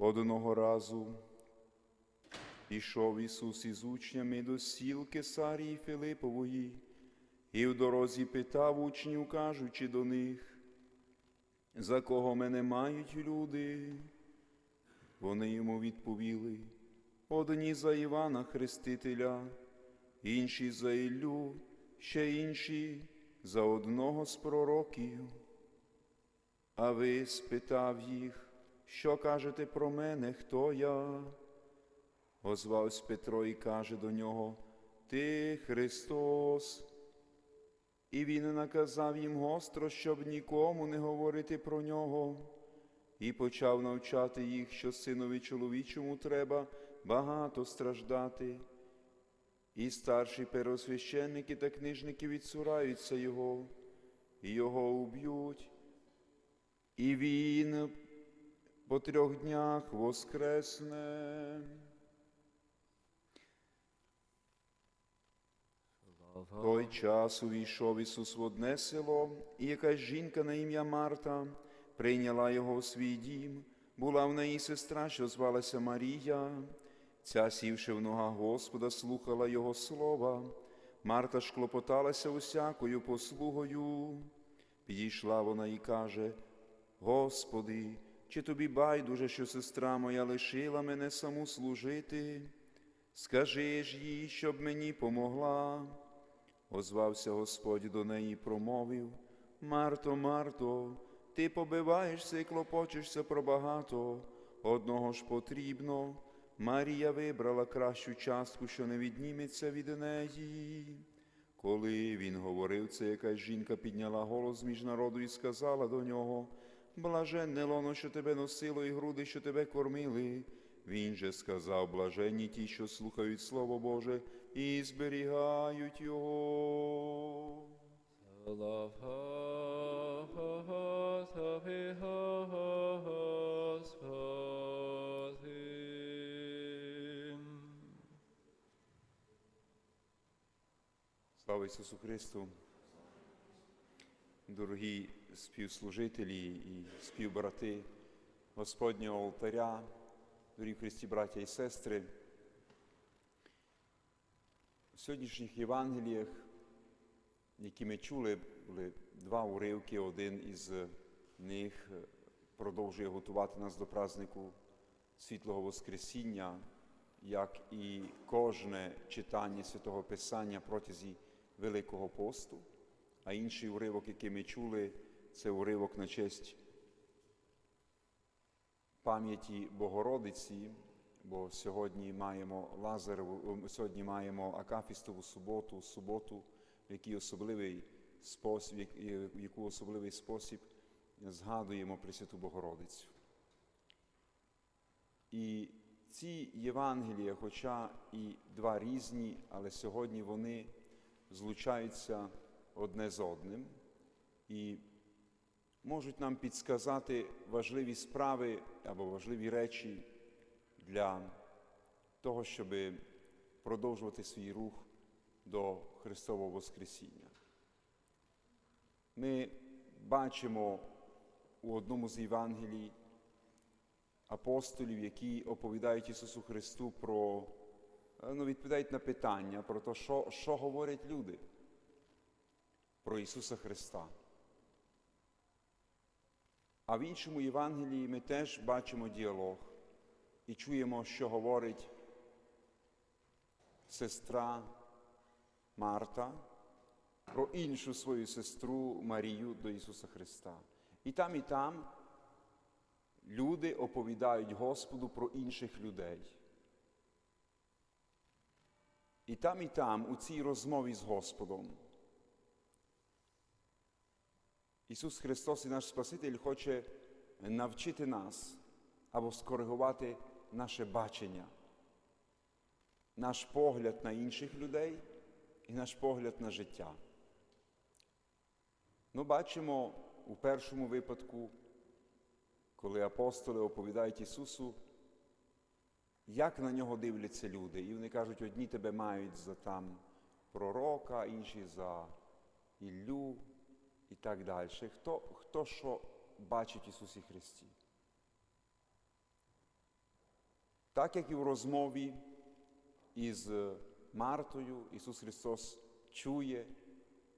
Одного разу пішов Ісус із учнями до сіл Кесарії Филипової, і в дорозі питав учнів, кажучи до них, за кого мене мають люди? Вони йому відповіли, одні за Івана Хрестителя, інші за Іллю, ще інші за одного з пророків. А ви спитав їх, що кажете про мене, хто я? Озвався Петро і каже до нього, Ти Христос. І він наказав їм гостро, щоб нікому не говорити про нього, і почав навчати їх, що синові чоловічому треба багато страждати. І старші первосвященники та книжники відсураються його, і його уб'ють. І він по трьох днях воскресне. Той час увійшов Ісус в одне село, і якась жінка на ім'я Марта прийняла його у свій дім. Була в неї сестра, що звалася Марія. Ця, сівши в ногах Господа, слухала Його слова. Марта ж клопоталася усякою послугою. Підійшла вона і каже: Господи, чи тобі байдуже, що сестра моя лишила мене саму служити? Скажи ж їй, щоб мені помогла. Озвався Господь до неї промовив: Марто, Марто, ти побиваєшся і клопочешся про багато, одного ж потрібно. Марія вибрала кращу частку, що не відніметься від неї. Коли він говорив це, якась жінка підняла голос між народу і сказала до нього: Блаженне лоно, що тебе носило, і груди, що тебе кормили. Він же сказав, блаженні ті, що слухають Слово Боже і зберігають його. Of his him. Слава Ісусу Христу! Дорогі співслужителі і співбрати Господнього алтаря, дорогі Христі, браття і сестри. В сьогоднішніх Євангеліях, які ми чули, були два уривки. Один із них продовжує готувати нас до празднику Світлого Воскресіння, як і кожне читання Святого Писання протязі Великого посту. А інший уривок, який ми чули, це уривок на честь пам'яті Богородиці, бо сьогодні маємо Лазареву, сьогодні маємо Акафістову суботу, суботу, в який особливий спосіб, в яку особливий спосіб згадуємо Пресвяту Богородицю. І ці Євангелія, хоча і два різні, але сьогодні вони злучаються одне з одним і можуть нам підсказати важливі справи або важливі речі для того, щоб продовжувати свій рух до Христового Воскресіння. Ми бачимо у одному з Євангелій апостолів, які оповідають Ісусу Христу про, ну, відповідають на питання про те, що, що говорять люди про Ісуса Христа. А в іншому Євангелії ми теж бачимо діалог і чуємо, що говорить сестра Марта про іншу свою сестру Марію до Ісуса Христа. І там, і там люди оповідають Господу про інших людей. І там, і там, у цій розмові з Господом, Ісус Христос і наш Спаситель хоче навчити нас або скоригувати наше бачення, наш погляд на інших людей і наш погляд на життя. Ну, бачимо у першому випадку, коли апостоли оповідають Ісусу, як на нього дивляться люди. І вони кажуть, одні тебе мають за там пророка, інші за Іллю і так далі. Хто, хто що бачить Ісусі Христі? Так як і в розмові із Мартою, Ісус Христос чує,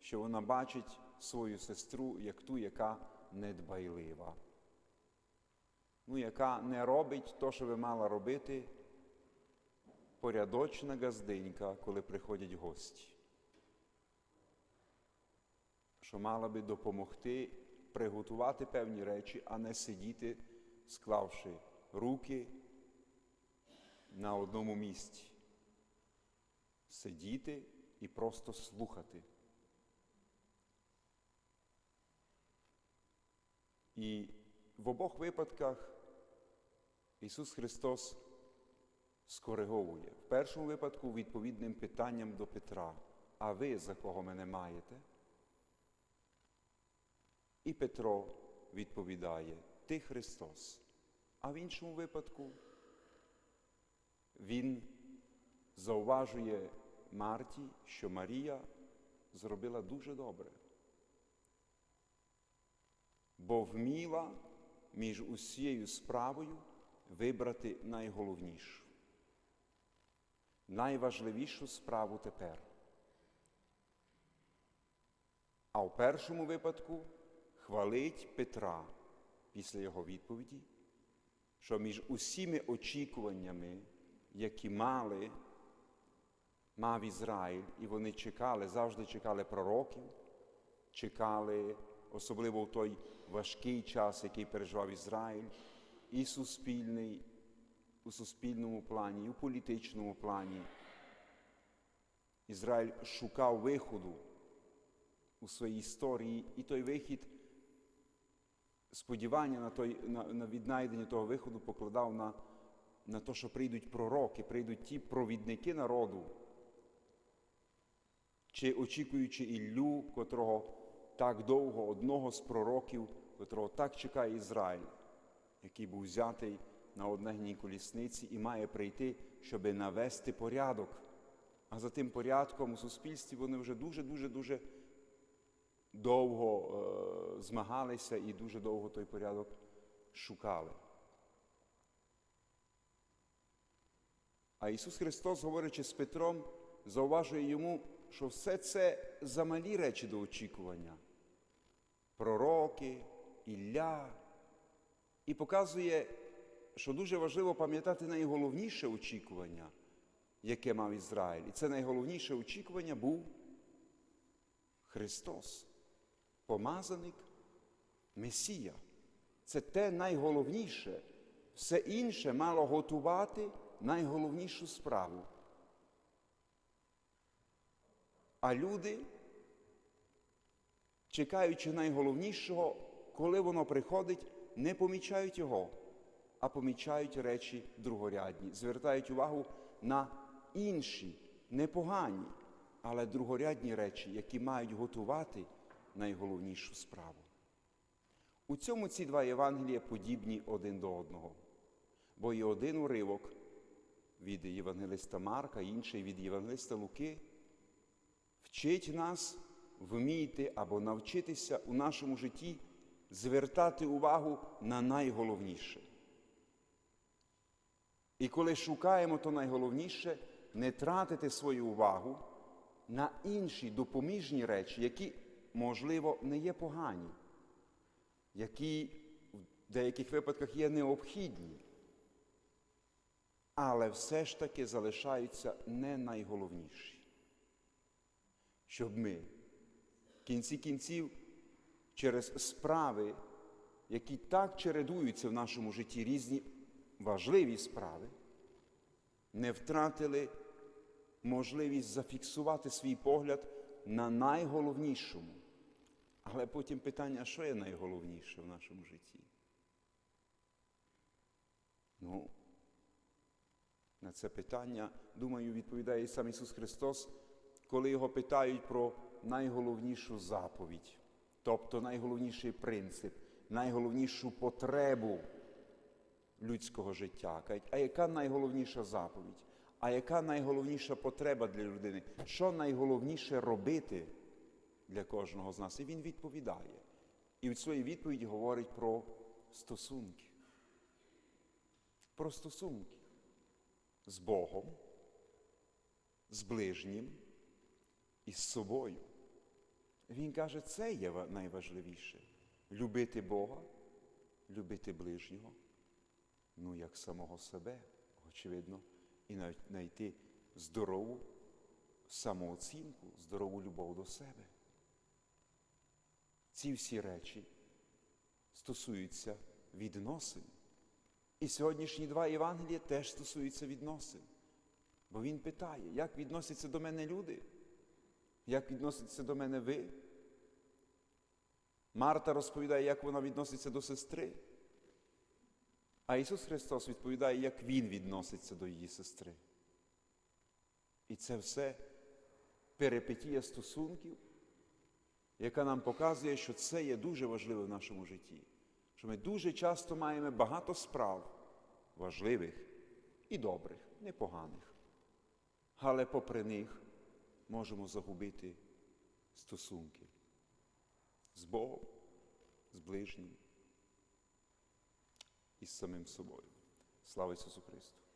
що вона бачить свою сестру як ту, яка недбайлива, ну, яка не робить то, що би мала робити порядочна газденька, коли приходять гості. Що мала би допомогти приготувати певні речі, а не сидіти, склавши руки на одному місці. Сидіти і просто слухати. І в обох випадках Ісус Христос скориговує. В першому випадку відповідним питанням до Петра, а ви за кого мене маєте? І Петро відповідає, Ти Христос. А в іншому випадку він зауважує Марті, що Марія зробила дуже добре, бо вміла між усією справою вибрати найголовнішу, найважливішу справу тепер. А в першому випадку хвалить Петра після його відповіді, що між усіми очікуваннями, які мали, мав Ізраїль, і вони чекали, завжди чекали пророків, чекали, особливо в той важкий час, який переживав Ізраїль, і суспільний, у суспільному плані, і у політичному плані. Ізраїль шукав виходу у своїй історії, і той вихід, сподівання на той, на, на віднайдення того виходу покладав на, на те, що прийдуть пророки, прийдуть ті провідники народу, чи очікуючи Іллю, котрого так довго, одного з пророків, котрого так чекає Ізраїль, який був взятий на однегній колісниці і має прийти, щоб навести порядок. А за тим порядком у суспільстві вони вже дуже-дуже дуже довго е, змагалися і дуже довго той порядок шукали. А Ісус Христос, говорячи з Петром, зауважує йому, що все це замалі речі до очікування. Пророки, Ілля, і показує, що дуже важливо пам'ятати найголовніше очікування, яке мав Ізраїль. І це найголовніше очікування був Христос, помазаник Месія. Це те найголовніше. Все інше мало готувати найголовнішу справу. А люди, чекаючи найголовнішого, коли воно приходить, не помічають його, а помічають речі другорядні, звертають увагу на інші, непогані, але другорядні речі, які мають готувати найголовнішу справу. У цьому ці два Євангелія подібні один до одного, бо є один уривок від Євангелиста Марка, інший від Євангелиста Луки, вчить нас вміти або навчитися у нашому житті звертати увагу на найголовніше. І коли шукаємо то найголовніше, не тратити свою увагу на інші допоміжні речі, які, можливо, не є погані, які в деяких випадках є необхідні, але все ж таки залишаються не найголовніші. Щоб ми в кінці кінців через справи, які так чередуються в нашому житті різні важливі справи, не втратили можливість зафіксувати свій погляд на найголовнішому. Але потім питання, що є найголовніше в нашому житті? Ну, на це питання, думаю, відповідає і сам Ісус Христос, коли його питають про найголовнішу заповідь, тобто найголовніший принцип, найголовнішу потребу людського життя. Кажуть, а яка найголовніша заповідь? А яка найголовніша потреба для людини? Що найголовніше робити для кожного з нас? І він відповідає. І в своїй відповіді говорить про стосунки. Про стосунки. з Богом, з ближнім і з собою. Він каже, це є найважливіше любити Бога, любити ближнього, ну як самого себе, очевидно, і навіть знайти здорову самооцінку, здорову любов до себе. Ці всі речі стосуються відносин. І сьогоднішні два Євангелія теж стосуються відносин. Бо він питає, як відносяться до мене люди? Як відноситься до мене ви? Марта розповідає, як вона відноситься до сестри. А Ісус Христос відповідає, як Він відноситься до її сестри. І це все перипетія стосунків, яка нам показує, що це є дуже важливо в нашому житті. Що ми дуже часто маємо багато справ важливих і добрих, непоганих. Але попри них можемо загубити стосунки з Богом, з ближнім і з самим собою. Слава Ісусу Христу!